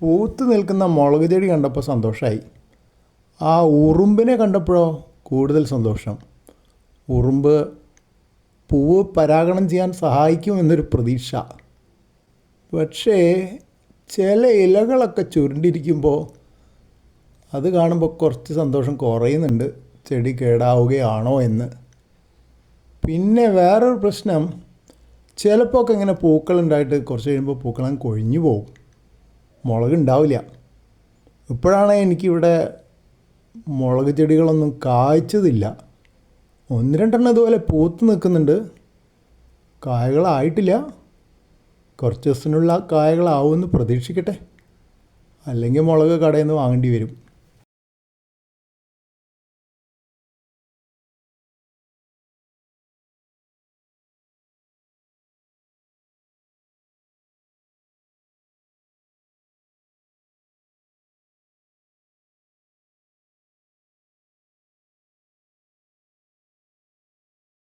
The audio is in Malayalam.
പൂത്ത് നിൽക്കുന്ന മുളക് ചെടി കണ്ടപ്പോൾ സന്തോഷമായി ആ ഉറുമ്പിനെ കണ്ടപ്പോഴോ കൂടുതൽ സന്തോഷം. ഉറുമ്പ് പൂവ് പരാഗണം ചെയ്യാൻ സഹായിക്കും എന്നൊരു പ്രതീക്ഷ. പക്ഷേ ചില ഇലകളൊക്കെ ചുരുണ്ടിരിക്കുമ്പോൾ അത് കാണുമ്പോൾ കുറച്ച് സന്തോഷം കുറയുന്നുണ്ട്. ചെടി കേടാവുകയാണോ എന്ന്. പിന്നെ വേറൊരു പ്രശ്നം ചിലപ്പോൾ ഒക്കെ ഇങ്ങനെ പൂക്കളുണ്ടായിട്ട് കുറച്ച് കഴിയുമ്പോൾ പൂക്കളം കൊഴിഞ്ഞു പോകും. മുളക് ഉണ്ടാവില്ല ഇപ്പോഴാണ് എനിക്കിവിടെ മുളക് ചെടികളൊന്നും കായ്ച്ചതില്ല. ഒന്ന് രണ്ടെണ്ണം ഇതുപോലെ പൂത്ത് നിൽക്കുന്നുണ്ട്. കായകളായിട്ടില്ല. കുറച്ച് ദിവസത്തിനുള്ള കായകളാവുമെന്ന് പ്രതീക്ഷിക്കട്ടെ. അല്ലെങ്കിൽ മുളക് കടയിൽ നിന്ന് വാങ്ങേണ്ടി വരും.